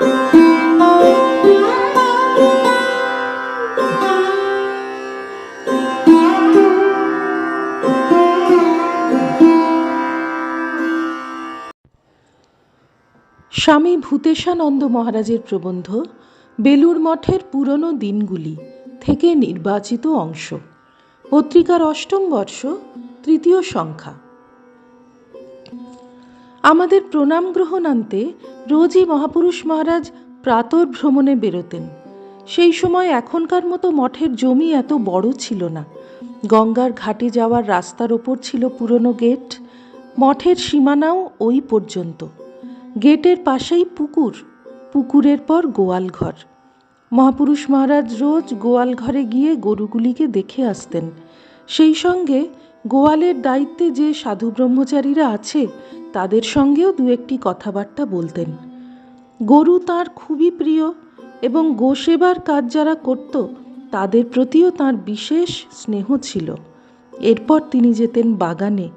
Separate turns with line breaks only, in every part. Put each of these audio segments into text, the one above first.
স্বামী ভূতেশানন্দ মহারাজের প্রবন্ধ বেলুর মঠের পুরনো দিনগুলি থেকে নির্বাচিত অংশ। পত্রিকার অষ্টম বর্ষ, তৃতীয় সংখ্যা। আমাদের প্রণাম গ্রহণান্তে রোজই মহাপুরুষ মহারাজ প্রাতর ভ্রমণে বেরোতেন। সেই সময় এখনকার মতো মঠের জমি এত বড় ছিল না। গঙ্গার ঘাটে যাওয়ার রাস্তার ওপর ছিল পুরনো গেট। মঠের সীমানাও ওই পর্যন্ত। গেটের পাশেই পুকুর। পুকুরের পর গোয়াল ঘর। মহাপুরুষ মহারাজ রোজ গোয়াল ঘরে গিয়ে গরুগুলিকে দেখে আসতেন। সেই সঙ্গে গোয়ালের দায়িত্বে যে সাধু ব্রহ্মচারীরা আছে তাদের সঙ্গেও দু একটি কথাবার্তা বলতেন। গরু তার খুবই প্রিয় এবং গোসেবার কাজ যারা করত, তাদের প্রতিও তার বিশেষ স্নেহ ছিল। এরপর তিনি যেতেন বাগানে।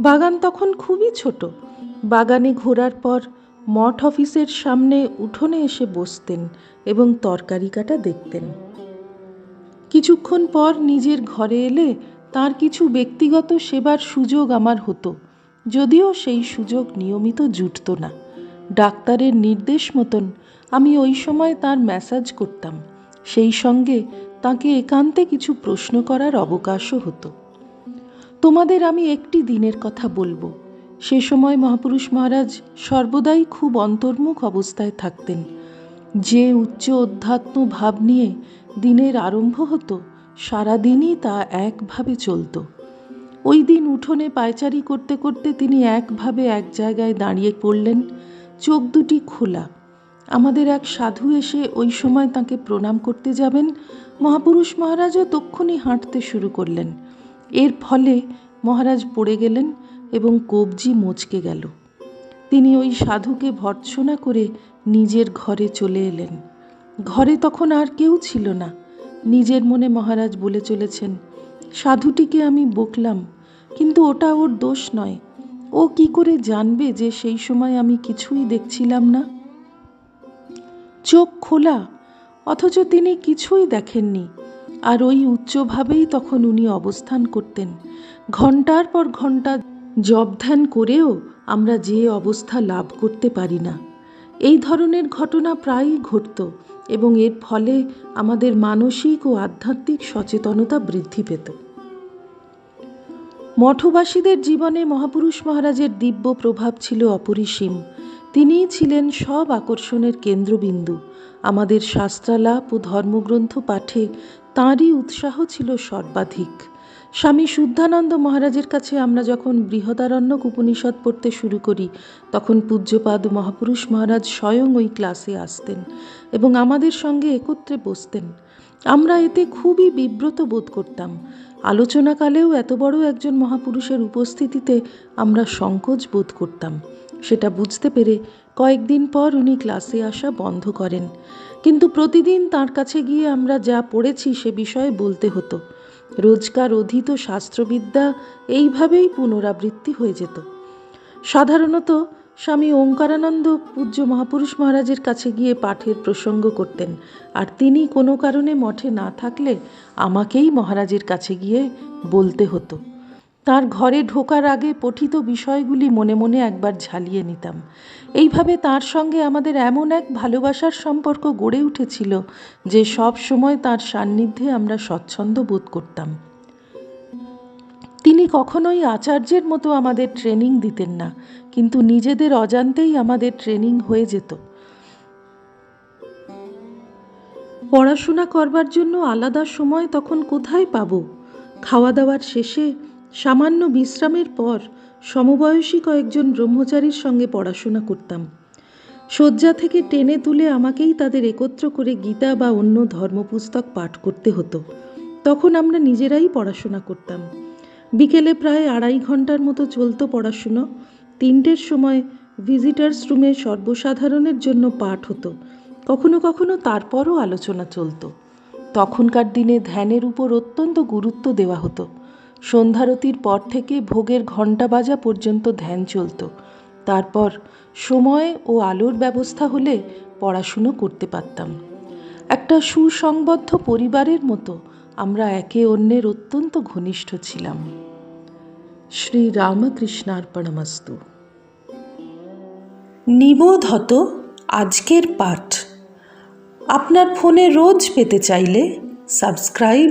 বাগান তখন খুবই ছোট। বাগানে ঘোরার পর মঠ অফিসের সামনে উঠোনে এসে বসতেন এবং তরকারি কাটা দেখতেন। কিছুক্ষণ পর নিজের ঘরে এলে তার কিছু ব্যক্তিগত সেবার সুযোগ আমার হতো। যদিও সেই সুযোগ নিয়মিত জুটত না। ডাক্তারের নির্দেশ মতন আমি ওই সময় তার ম্যাসাজ করতাম। সেই সঙ্গে তাকে একান্তে কিছু প্রশ্ন করার অবকাশও হতো। তোমাদের আমি একটি দিনের কথা বলব। সে সময় মহাপুরুষ মহারাজ সর্বদাই খুব অন্তর্মুখ অবস্থায় থাকতেন। যে উচ্চ অধ্যাত্ম ভাব নিয়ে দিনের আরম্ভ হতো, সারাদিনই তা একভাবে চলত। ওই দিন উঠোনে পায়চারি করতে করতে তিনি একভাবে এক জায়গায় দাঁড়িয়ে পড়লেন, চোখ দুটি খোলা। আমাদের এক সাধু এসে ওই সময় তাকে প্রণাম করতে যাবেন। মহাপুরুষ মহারাজও তক্ষুনি হাঁটতে শুরু করলেন। এর ফলে মহারাজ পড়ে গেলেন এবং কবজি মচকে গেল। তিনি ওই সাধুকে ভর্ৎসনা করে নিজের ঘরে চলে এলেন। ঘরে তখন আর কেউ ছিল না। নিজের মনে মহারাজ বলে চলেছেন সাধুটিকে আমি বকলাম, কিন্তু ওটা ওর দোষ নয়। ও কি করে জানবে যে সেই সময় আমি কিছুই দেখছিলাম না? চোখ খোলা, অথচ তিনি কিছুই দেখেননি, আর ওই উচ্চভাবেই তখন উনি অবস্থান করতেন। ঘণ্টার পর ঘণ্টা জব ধ্যান করেও আমরা যে অবস্থা লাভ করতে পারি না। এই ধরনের ঘটনা প্রায়ই ঘটত। এবং এর ফলে আমাদের মানসিক ও আধ্যাত্মিক সচেতনতা বৃদ্ধি পেত। মঠবাসীদের জীবনে মহাপুরুষ মহারাজের দিব্য প্রভাব ছিল অপরিসীম। তিনিই ছিলেন সব আকর্ষণের কেন্দ্রবিন্দু। আমাদের শাস্ত্রালাপ ও ধর্মগ্রন্থ পাঠে তাঁরই উৎসাহ ছিল সর্বাধিক। স্বামী শুদ্ধানন্দ মহারাজের কাছে আমরা যখন বৃহদারণ্যক উপনিষদ পড়তে শুরু করি, তখন পূজ্যপাদ মহাপুরুষ মহারাজ স্বয়ং ওই ক্লাসে আসতেন এবং আমাদের সঙ্গে একত্রে বসতেন। আমরা এতে খুবই বিব্রত বোধ করতাম। আলোচনাকালেও এত বড় একজন মহাপুরুষের উপস্থিতিতে আমরা সংকোচ বোধ করতাম। সেটা বুঝতে পেরে কয়েকদিন পর উনি ক্লাসে আসা বন্ধ করেন। কিন্তু প্রতিদিন তার কাছে গিয়ে আমরা যা পড়েছি সে বিষয়ে বলতে হতো। রোজকার অধীত শাস্ত্রবিদ্যা এইভাবেই পুনরাবৃত্তি হয়ে যেত। সাধারণত স্বামী ওঙ্কারানন্দ পূজ্য মহাপুরুষ মহারাজের কাছে গিয়ে পাঠের প্রসঙ্গ করতেন আর তিনি কোনো কারণে মঠে না থাকলে আমাকেই মহারাজের কাছে গিয়ে বলতে হতো। তার ঘরে ঢোকার আগে পঠিত বিষয়গুলি মনে মনে একবার ঝালিয়ে নিতাম। এইভাবে তার সঙ্গে আমাদের এমন এক ভালোবাসার সম্পর্ক গড়ে উঠেছিল যে সব সময় তার সান্নিধ্যে আমরা স্বচ্ছন্দ বোধ করতাম। তিনি কখনোই আচার্যের মতো আমাদের ট্রেনিং দিতেন না, কিন্তু নিজেদের অজান্তেই আমাদের ট্রেনিং হয়ে যেত। পড়াশোনা করবার জন্য আলাদা সময় তখন কোথায় পাবো? খাওয়া দাওয়ার শেষে সামান্য বিশ্রামের পর সমবয়সী কয়েকজন ব্রহ্মচারীর সঙ্গে পড়াশোনা করতাম। শয্যা থেকে টেনে তুলে আমাকেই তাদের একত্র করে গীতা বা অন্য ধর্মপুস্তক পাঠ করতে হতো। তখন আমরা নিজেরাই পড়াশোনা করতাম। বিকেলে প্রায় আড়াই ঘণ্টার মতো চলতো পড়াশুনো। তিনটের সময় ভিজিটার্স রুমে সর্বসাধারণের জন্য পাঠ হতো। কখনো কখনো তারপরও আলোচনা চলতো। তখনকার দিনে ধ্যানের উপর অত্যন্ত গুরুত্ব দেওয়া হতো। সন্ধ্যারতির পর থেকে ভোগের ঘণ্টা বাজা পর্যন্ত ধ্যান চলত। তারপর সময় ও আলোর ব্যবস্থা হলে পড়াশুনো করতে পারতাম। একটা সুসংবদ্ধ পরিবারের মতো আমরা একে অন্যের অত্যন্ত ঘনিষ্ঠ ছিলাম। শ্রী রামকৃষ্ণার্পণমস্তু নিবোধ হতো আজকের পাঠ। আপনার ফোনে রোজ পেতে চাইলে সাবস্ক্রাইব